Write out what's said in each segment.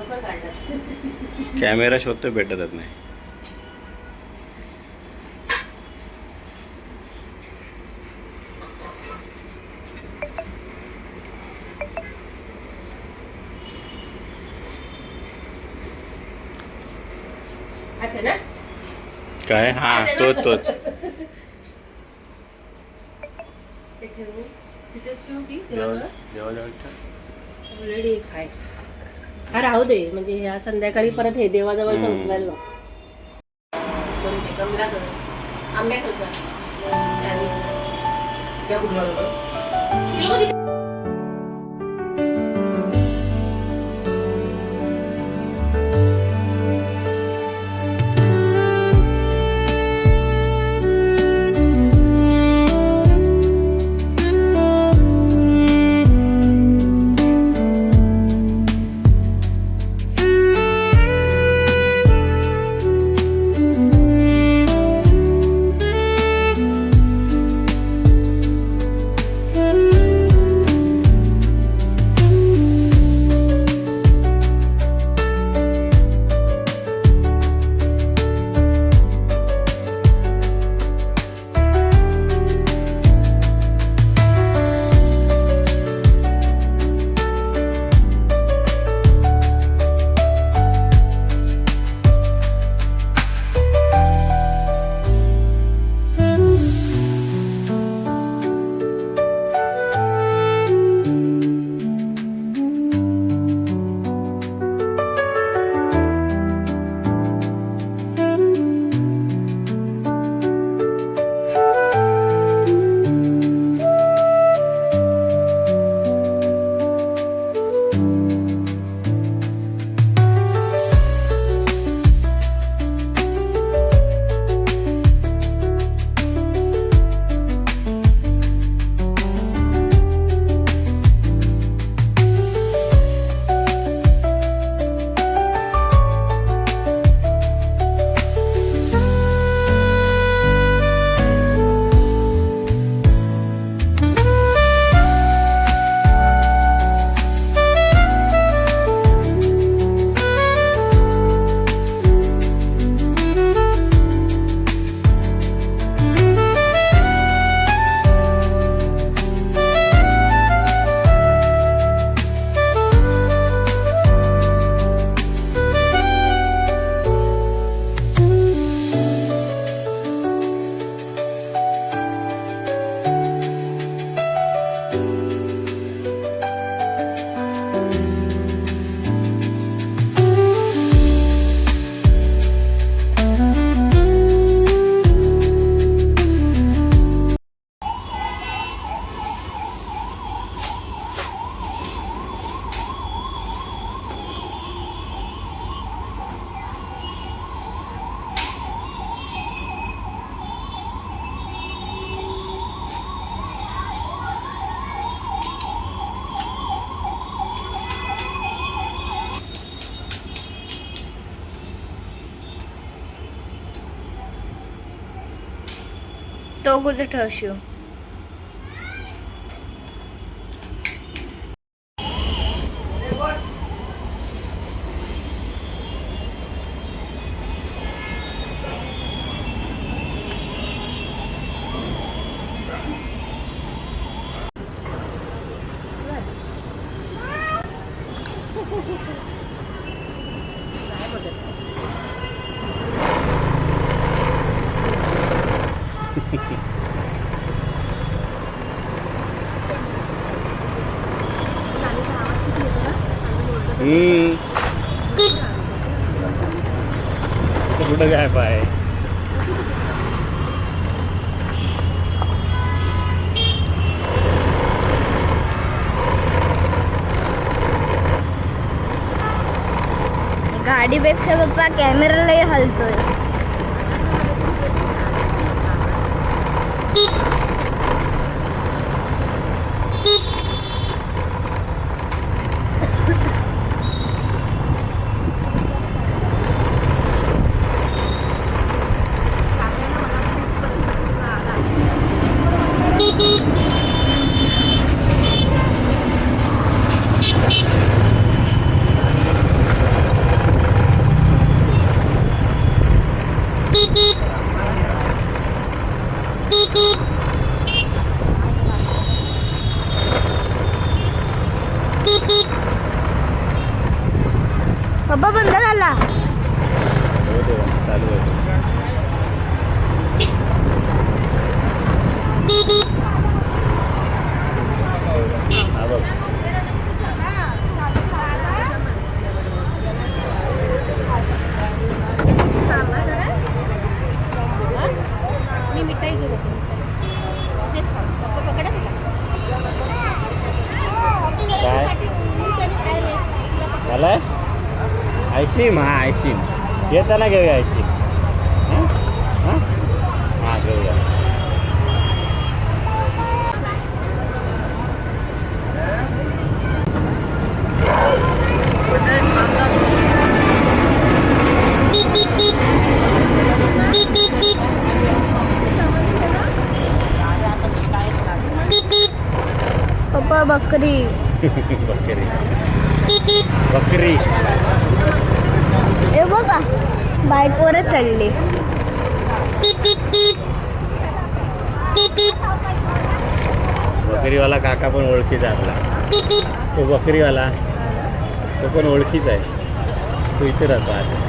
लवकर काढलं कॅमेरा शोधतो भेटतच नाही. अच्छा ना? काय? हा तोच तोच. ते की? जेव्हा जेव्हा जेव्हा ऑलरेडी काय हा राहू दे म्हणजे ह्या संध्याकाळी परत हे देवाजवळचं हम्म. उचलायला नको. बरं, ते गमला कर आंब्याचं शालीचं. त्या कुठला दादा ती कुठं काय पाय गाडीपेक्षा पप्पा कॅमेरालाही हलतोय। पप्पा बंद झाला हो तो चालू आहे हा बघ मी मिठाई घेऊ तेच सांग. पप्पा पकडा तिला. काय झालंय आयसीम हा आयसीम येताना घेऊया आयसीम हां हां घेऊया पप्पा बकरी बकरी बकरी. हे बघा बाईकवरच चढली. बकरीवाला काका पण ओळखीचा आपला. तो बकरीवाला तो पण ओळखीचा आहे. तो इथे राहतो आता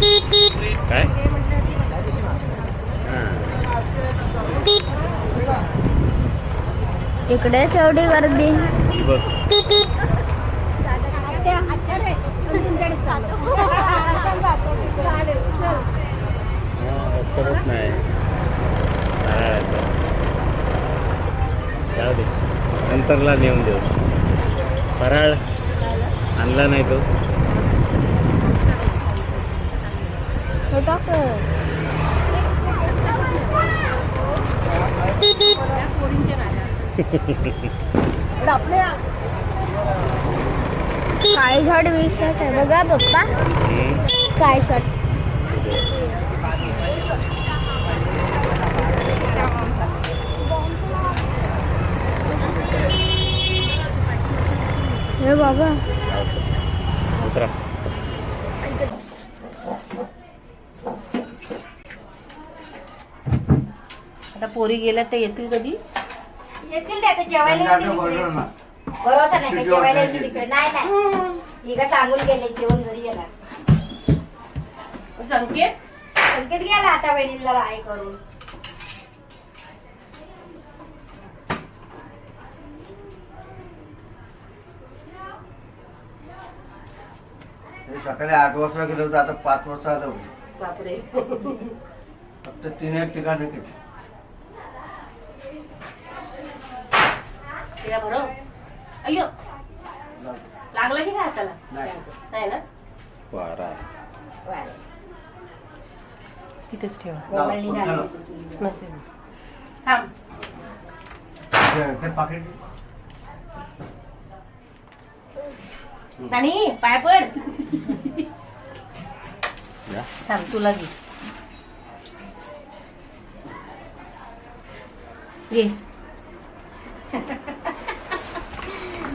काय? इकडे एवढी गर्दी. बघ. नाही. नारळाचं जाऊ दे. नंतरला नेऊन देऊ. फराळ आणला नाही तो. हे टाक. स्काय शॉट वीस शॉट आहे बघा पप्पा हम्म. स्काय शॉट हे बाबा उतरा पोरी गेल्या तर येतील कधी? येतील ते आता जेवायला येतील इकडे. भरोसा नाही का जेवायला येतील इकडे नाही नाही. का सांगून गेले जेवण घरी येणार. संकेत? संकेत गेला आता वहिनीला राय करून. हे सकाळी आठ वाजता गेलो होतो आता पाच वाजता आलो. बापरे. फक्त तीन एक ठिकाणी केली तिला भरव अय्यो. लागला की काय हाताला? नाही. नाही ना? वारा. तिथेच ठेवा. नसेल थांब. ते- ते पाकिट आणि पाय पड. या. थांब तुला घे. घे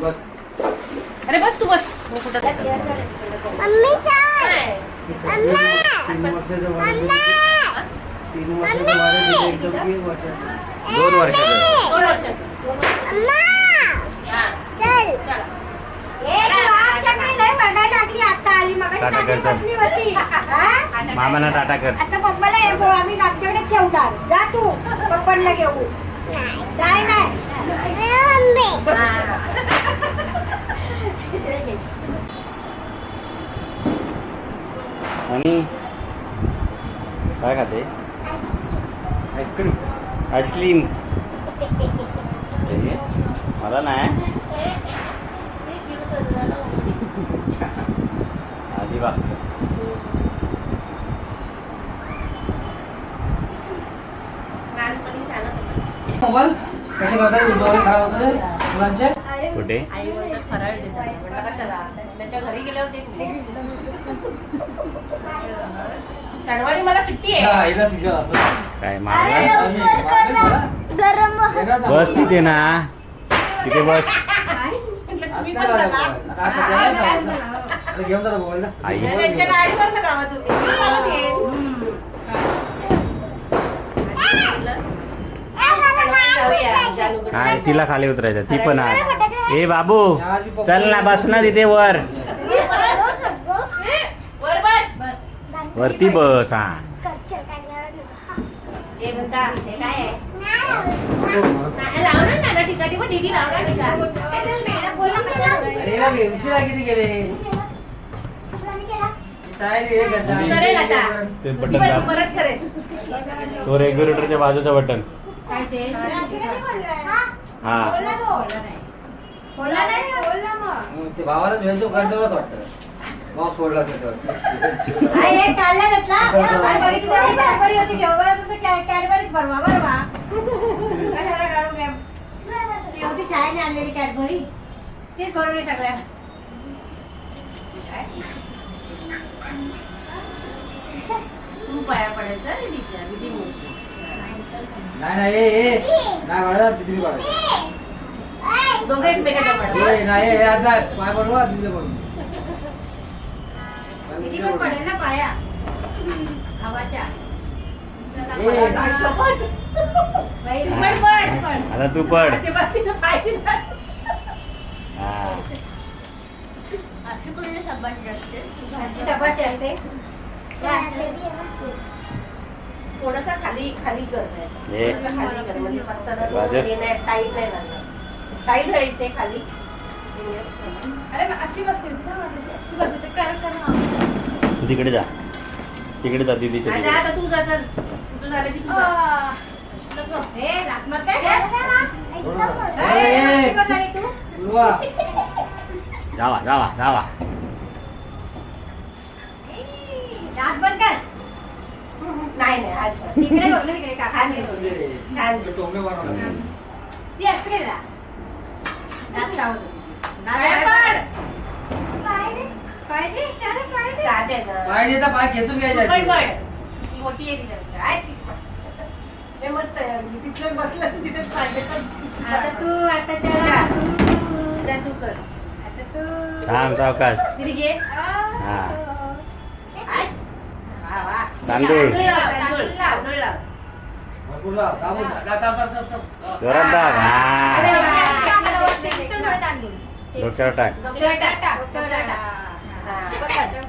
बस. अरे बस तू बस. मी कुठं. मम्मी चाल. काय? तीन वर्षाचं वाढ तीन वर्षाचं वाढ एकदम एक वर्षाचं. दोन वर्षाचं. वर्षाचं. टाटा? मामाला टाटा कर. आता पप्पाला हे बघ, आम्ही आमच्याकडे ठेवणार. जा तू. पप्पांना घेऊ नाही. नाही आणि काय खाते? Ice cream. Ice cream. मला नाही. अलिबागचं होता. मोबाईल? कसे करतात उद्योग खराब होते मुलांचे? कुठे? आई फराळ देतात कशाला? त्याच्या घरी गेल्यावर शनिवारी मला सुट्टी आहे. आईला तिच्या काय मारला? गरम बस तिथे ना. तिथे बस. घेऊन जा मोबाईल. आई. त्यांच्या. गाडीवर ना जावा तुम्ही. मी येईन. जाऊया, तिला खाली उतरायचं. ती पण आहे ए बाबू चल ना बस ना तिथे वर बस वरती बस हा हे म्हणता हे काय आहे नाही, लावणार ना ना ठिकाणी पण दीदी लावणार ठिकाण अरे ना गे, उशिरा किती गेले तयारी आहे का? करेल आता ते ती बटन दाब तो रेग्युलेटरच्या बाजूचं बटन हा बोलला नाही बोलला मग ते भावाला कंट्रोलच वाटतं बॉक्स फोडला हे काढला तेव्हा कॅडबरी होती कॅ- कॅडबरीच बनवा बरं बा. कशाला होती छायाने आणलेली कॅडबरी. तेच आहे सगळ्या. तू पाया पडायचं तिच्या दीदी. नाही नाही ए नाही बाळा तिथे बाळा दोघं एकमेकांना पडा नाही पाय बनवा तिथे बनवा किती पण पडेल ना पाया. आवाच्या. आता तू पड. हा. थोडासा खाली खाली कर. हे. थोडंसं खाली कर. म्हणजे बसताना टाईट नाही लागणार. टाईट राहील ते खाली. अरे अशी बसते ना तू तिकडे जा तिकडे जा तिकडे आता तू जा चल तुझं झालं की तू जा. ए, लाथ मार काय? ए, ए, ए, अशी बघ आणि तू. पूर्वा. जावा जावा जावा बंद कर नाही नाही आज. तिकडे बघ ना तिकडे काका छान. छान होती. पाय पड. पाय दे, त्याला पाय खेचून पण घ्यायचा पड. ती मोठी आहे तिच्यापेक्षा. आहे ती पण. ते मस्त आहे अगदी. तिथलं बसलं तिथेच पाहिजे आता तू आता त्याला जा तू कर आता तू थांब सावकाश तिथे घे हा वा, वा. तांदूळ तांदूळ लाव, तांदूळ तांदूळ लाव. भरपूर लाव. दाबून दा- दा- दा- दा- दा- दा- जोरात दाब अरे, हा आपल्याला वरती किती थोडं तांदूळ. डोक्यावर टाक डोक्यावर टाक, डोक्यावर टाक. हा. पकड.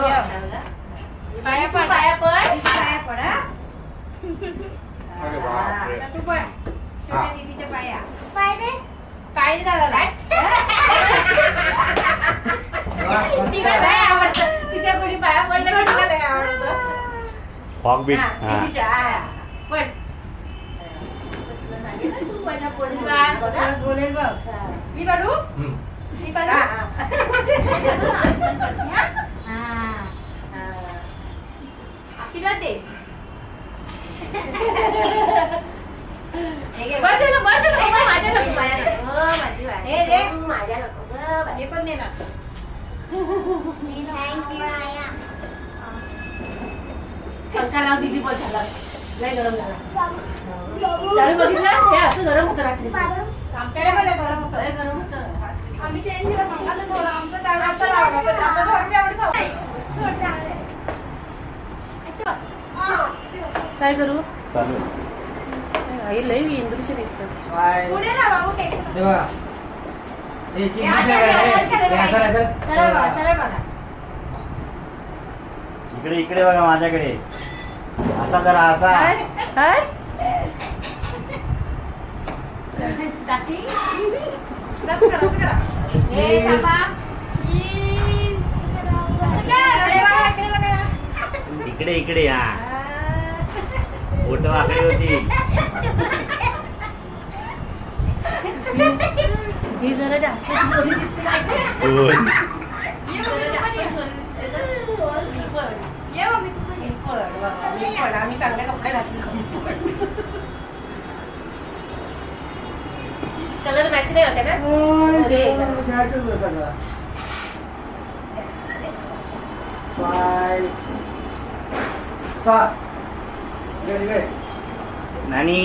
जरा. पाया पड. पाया पड. पाया पड, हा. तू पड. छोट्या. दीदीच्या पाया. पाय दे दादाला. तिला लय आवडतं. तिच्या कोणी पाया पडलं की तिला लय आवडतं. फॉग बीट बघ. मी हम्म. मी हा, हा. हा. हा. आशीर्वाद दे. माझ्या नको, माझ्या नको, माझ्या नको, माझ्या. हो, माझी वाट. हे दे. माझ्या नको गं, हे पण दे ना. पंखा लाव दीदी पण झाला लय गरम झाला. चालू बघितला? ते असं गरम होतं रात्री आमच्याकडे पण आहे गरम होतं. लय गरम होतं. आम्ही चेंज केलं पंखा तर थोडा आमचं त्या जास्त लावला तर आता थोडं एवढं थांब. काय करू? चालू आई लय इंद्रुशी दिसत पाय. पुढे राहा बाबू टेक हे बघा. हे चिंच हे आता नाही हे बघा, आता हे. हे असं नाही तर. सरळ बघा सरळ बघा इकडे इकडे बघा माझ्याकडे असा जरा असा दाती असं करा असं करा हे थांबा Cheese. असं करा. इकडे बघा, इकडे बघा. इकडे इकडे हा बोट वाकडी होती ही जरा जास्त. आम्ही चांगले कपडे घातले कलर मॅच नाही होते ना सगळं सात. नानी.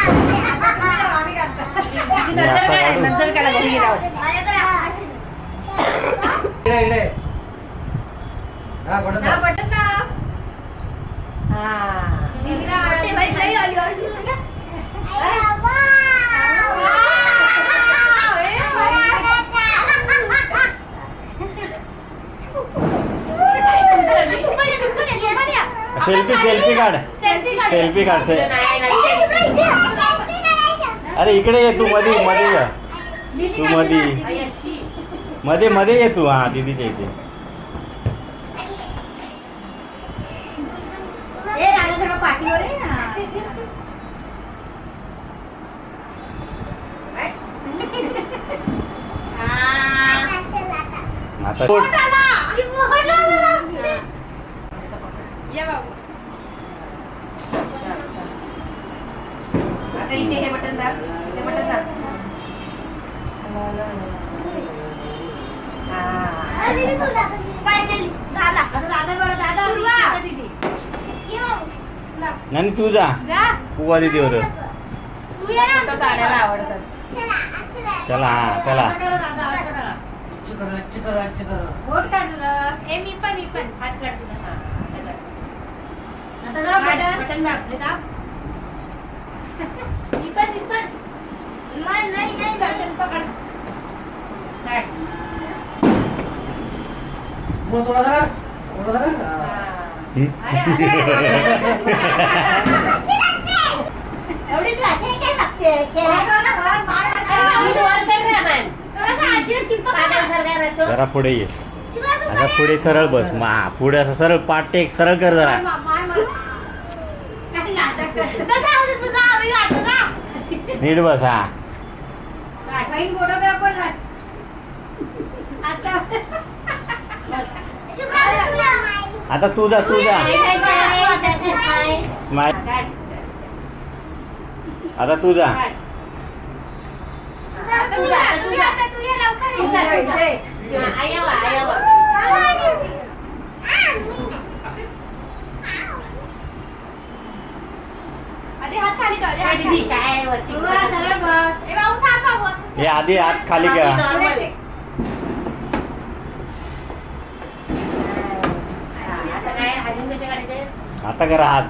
आम्ही करतो. किती मी नंतर असा काय काढू. नंतर काढा घरी गेल्यावर इकडे इकडे हा बटन हा, दाब. बटन दाब. हा दीदीला आवडते. सेल्फी सेल्फी काढ. सेल्फी काढ से नाही, नाही. अरे इकडे ये तू मध्ये मध्ये ये. तू मध्ये. मध्ये मध्ये ये तू. हा दीदीच्या इथे. आता ये बाबू. आता इथे हे बटन दाब इथे बटन दाब. हा. आता दादा बरं दादा. आता दीदी नानी तू जा. पुवा दीदी होत काढायला आवडतात. चला हा चला. अच्छ करा बोट काढलं मी पण मी पण. हात काढ. आता दाब बटन. बटन दाब हे. दाब काढ. पुढं थोडा धरा थोडा धरा राहते काय लागते. जरा पुढे ये. असा पुढे सरळ बस. मा पुढे असं सरळ पाठ टेक सरळ कर जरा. नीट बस. हा. आता आता तू जा तू जा? स्माईल आता तू जा. तू जा, तू जा. हा, आई आवा, आई आवा. आधी हात खाली ठेव, आधी काय हात दीदी, खाली. काय वरती उभा, सरळ बस. हे आधी आज खाली. हा, आता काय अजून कसे काढायचे आता करा हात.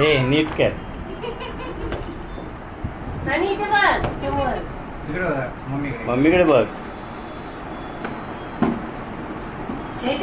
हे नीट कर मम्मीकडे मम्मीकडे बघ. हे